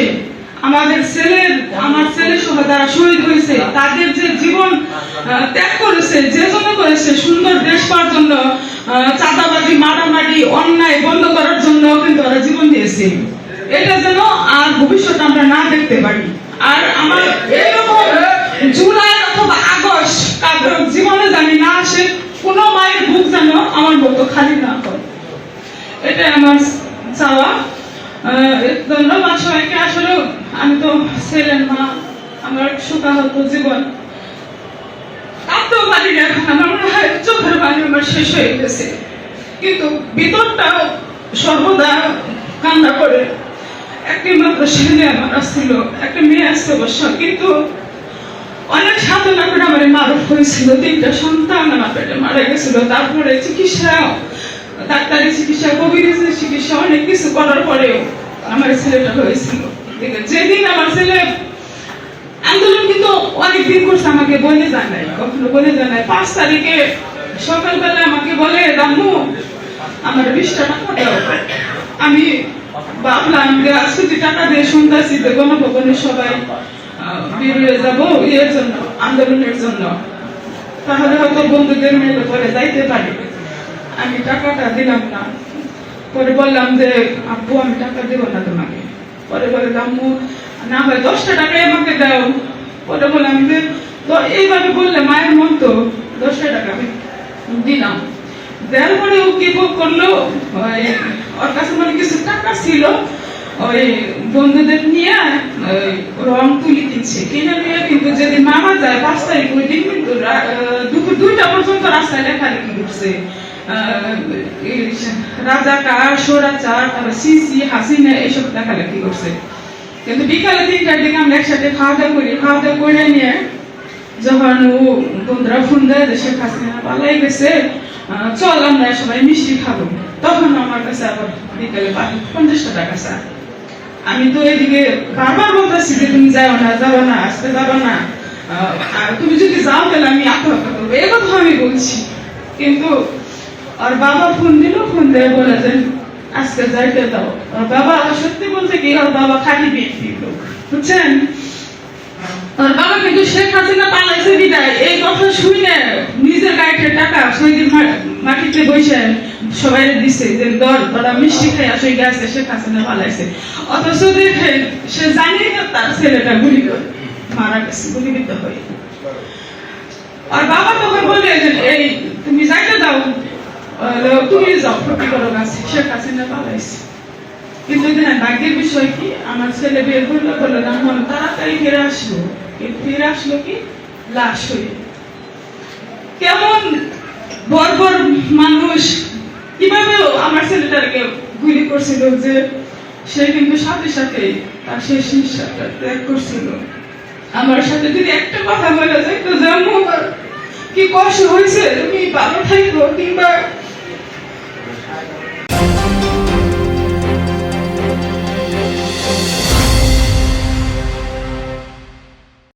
দেশে আমাদের ছেলের, আমার ছেলে সহ যারা শহীদ হয়েছে, তাদের যে জীবন ত্যাগ করেছে, যে জন্য করেছে সুন্দর দেশ পাওয়ার জন্য চাঁদাবাজি, মারামারি, অন্যায় বন্ধ করার জন্য কিন্তু ওরা জীবন দিয়েছে। এটা যেন আর ভবিষ্যতে আমরা না দেখতে পারি। আর আমার এইরকম জুলাই অথবা আগস্ট কারোর জীবনে জানি না আসে, কোনো মায়ের বুক যেন আমার মতো খালি না হয় এটাই আমার চাওয়া। ধন্যবাদ সবাইকে। আসলে আমি তো মা আমার জীবন। এখন আমার মনে হয় চোখের আমার শেষ হয়ে গেছে। কিন্তু সর্বদা কান্না করে। একটি মাত্র ছেলে আমার আসছিল, একটা মেয়ে আসছে অবশ্য, কিন্তু অনেক সাধনা করে আমার মারুফ হয়েছিল। তিনটা সন্তান আমার পেটে মারা গেছিল। তারপরে চিকিৎসা ডাক্তারি চিকিৎসা কোভিড চিকিৎসা অনেক কিছু করার পরেও আমার ছেলেটা হয়েছিল। যেদিন আমার ছেলে আন্দোলন কিন্তু অনেক দিন করছে আমাকে বলে জানাই কখনো বলে জানাই পাঁচ তারিখে সকালবেলা আমাকে বলে রাম্মু আমার বিশটা টাকা দাও। আমি ভাবলাম যে আজকে টাকা দিয়ে শুনতেছি যে গণভবনে সবাই আহ, বের হয়ে যাব ইয়ের জন্য আন্দোলনের জন্য তাহলে হয়তো বন্ধুদের মেলে পরে যাইতে পারি। আমি টাকাটা দিলাম না। পরে বললাম যে, আব্বু, আমি টাকা দেবো না তোমাকে। পরে বলে আম্মু না হয় দশটা টাকাই আমাকে দাও। পরে বললাম যে, তো এইভাবে বললে মায়ের মন তো, দশটা টাকা আমি দিলাম। দেওয়ার পরে ও কি করল? ওর কাছে মানে কিছু টাকা ছিল। ওই বন্ধুদের নিয়ে রং তুলি কিনছে কিনে নিয়ে কিন্তু যেদিন মামা যায়, পাঁচ তারিখ ওই দিন কিন্তু দুপুর দুইটা পর্যন্ত রাস্তায় লেখালেখি করছে। রাজাকার সোরাচার তারপর সিসি হাসিনা এইসব লেখালেখি করছে? কিন্তু বিকালে তিনটার দিকে আমরা একসাথে খাওয়া দাওয়া করি, খাওয়া দাওয়া করে নিয়ে যখন ও বন্ধুরা ফোন দেয় যে শেখ হাসিনা পালাই গেছে চল আমরা সবাই মিষ্টি খাব তখন আমার কাছে আবার বিকালে পঞ্চাশটা টাকা স্যার আমি তো এদিকে বারবার বলতেছি যে তুমি যাও না যাও না আজকে যাব না আর তুমি যদি যাও তাহলে আমি আত্মহত্যা করব। এই কথা আমি বলছি। কিন্তু আর বাবা ফোন দিল, ফোন দিয়ে বলে যে, আজকে যাইতে দাও। আর বাবা সত্যি বলতে কি ওর বাবা খালি লোক বুঝছেন? আর বাবা কিন্তু শেখ হাসিনা পালাইছে বিদায়। এই কথা শুনে নিজের টাকা মাটিতে বসে সবাই দিছে যে দর মিষ্টি খাই আসে গেছে, শেখ হাসিনা পালাইছে। অথচ দেখে সে জানিয়ে না তার ছেলেটা গুলি মারা গেছে, গুলিবিদ্ধ হয়ে। আর বাবা তখন বলে এই, তুমি যাইতে তুমি আমার মানুষ কীভাবে আমার ছেলেটাকে গুলি করছিল যে সে কিন্তু সাথে সাথে তার শেষ নিঃশ্বাসটা ত্যাগ করছিল আমার সাথে যদি একটা কথা বলে যায় তো যেমন কি কষ্ট হয়েছে তুমি ভালো থাকো কিংবা